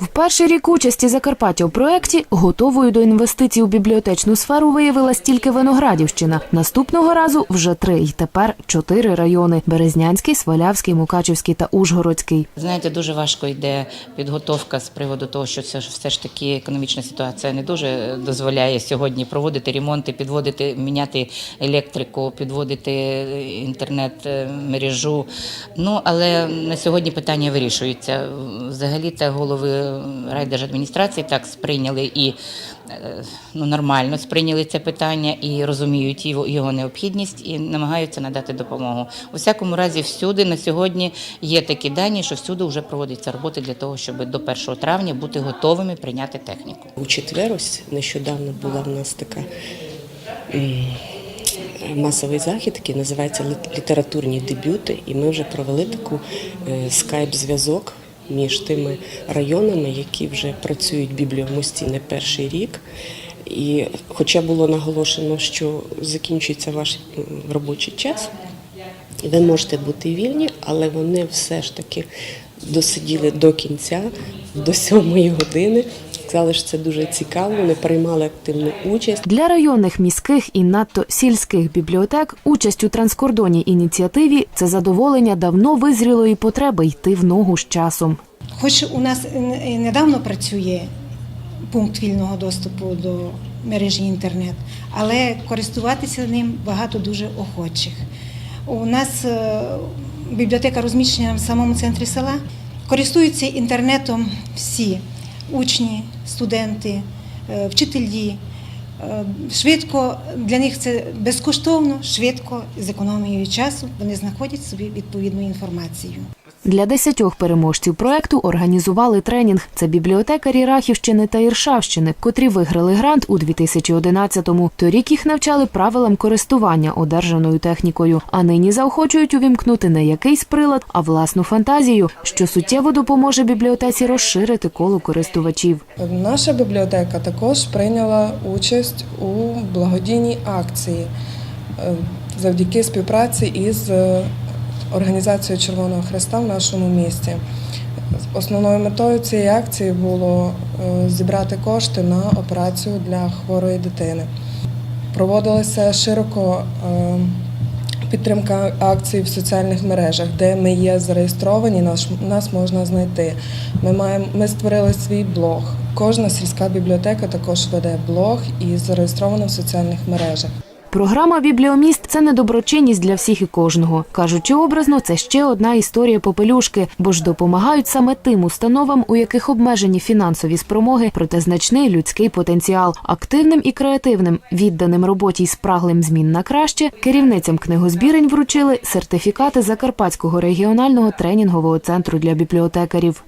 В перший рік участі Закарпаття у проєкті готовою до інвестицій у бібліотечну сферу виявилась тільки Виноградівщина. Наступного разу вже три, і тепер чотири райони: Березнянський, Свалявський, Мукачівський та Ужгородський. Знаєте, дуже важко йде підготовка з приводу того, що це все ж таки економічна ситуація не дуже дозволяє сьогодні проводити ремонти, підводити, міняти електрику, підводити інтернет-мережу. Ну але на сьогодні питання вирішуються. Взагалі та голови райдержадміністрації так сприйняли і е, ну, нормально сприйняли це питання і розуміють його, необхідність і намагаються надати допомогу. У всякому разі, всюди на сьогодні є такі дані, що всюди вже проводяться роботи для того, щоб до 1 травня бути готовими прийняти техніку. У четвер ось нещодавно була в нас така масовий захід, який називається літературні дебюти. І ми вже провели таку е, скайп-зв'язок між тими районами, які вже працюють бібліомості не перший рік. І хоча було наголошено, що закінчується ваш робочий час, ви можете бути вільні, але вони все ж таки досиділи до кінця, до сьомої години. Сказали, що це дуже цікаво, вони приймали активну участь. Для районних, міських і надто сільських бібліотек участь у транскордонній ініціативі це задоволення давно визрілої потреби йти в ногу з часом. Хоч у нас недавно працює пункт вільного доступу до мережі інтернет, але користуватися ним багато дуже охочих. У нас е, бібліотека розміщена в самому центрі села. Користуються інтернетом всі учні, студенти, е, вчителі. Е, Швидко для них це безкоштовно, швидко, з економією часу. Вони знаходять собі відповідну інформацію. Для десятьох переможців проекту організували тренінг. Це бібліотекарі Рахівщини та Іршавщини, котрі виграли грант у 2011-му. Торік їх навчали правилам користування одержаною технікою, а нині заохочують увімкнути не якийсь прилад, а власну фантазію, що суттєво допоможе бібліотеці розширити коло користувачів. Наша бібліотека також прийняла участь у благодійній акції е, завдяки співпраці із організацією Червоного Христа в нашому місті. Основною метою цієї акції було е, зібрати кошти на операцію для хворої дитини. Проводилася широко е, підтримка акцій в соціальних мережах, де ми є зареєстровані, нас можна знайти. Ми, маємо, ми створили свій блог. Кожна сільська бібліотека також веде блог і зареєстрована в соціальних мережах. Програма Бібліоміст це не доброчинність для всіх і кожного. Кажучи образно, це ще одна історія попелюшки, бо ж допомагають саме тим установам, у яких обмежені фінансові спромоги, проте значний людський потенціал. Активним і креативним, відданим роботі й спраглим змін на краще, керівницям книгозбірень вручили сертифікати Закарпатського регіонального тренінгового центру для бібліотекарів.